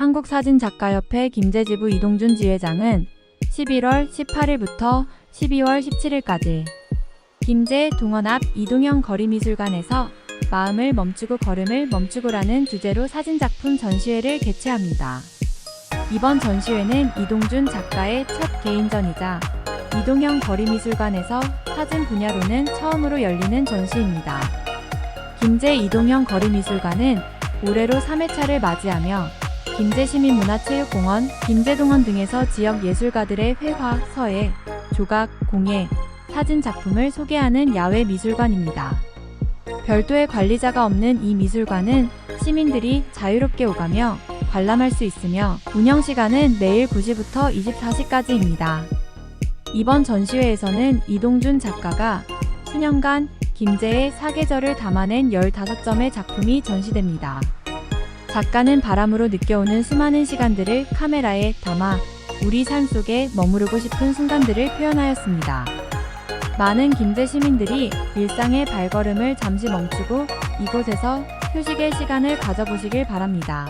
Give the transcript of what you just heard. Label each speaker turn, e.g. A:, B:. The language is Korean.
A: 한국사진작가협회 김제지부 이동준 지회장은 11월 18일부터 12월 17일까지 김제 동원 앞 이동형 거리미술관에서 마음을 멈추고 걸음을 멈추고라는 주제로 사진작품 전시회를 개최합니다. 이번 전시회는 이동준 작가의 첫 개인전이자 이동형 거리미술관에서 사진 분야로는 처음으로 열리는 전시입니다. 김제 이동형 거리미술관은 올해로 3회차를 맞이하며 김제시민문화체육공원, 김제동원 등에서 지역 예술가들의 회화, 서예, 조각, 공예, 사진 작품을 소개하는 야외 미술관입니다. 별도의 관리자가 없는 이 미술관은 시민들이 자유롭게 오가며 관람할 수 있으며 운영 시간은 매일 9시부터 24시까지입니다. 이번 전시회에서는 이동준 작가가 수년간 김제의 사계절을 담아낸 15점의 작품이 전시됩니다. 작가는 바람으로 느껴오는 수많은 시간들을 카메라에 담아 우리 삶 속에 머무르고 싶은 순간들을 표현하였습니다. 많은 김제 시민들이 일상의 발걸음을 잠시 멈추고 이곳에서 휴식의 시간을 가져보시길 바랍니다.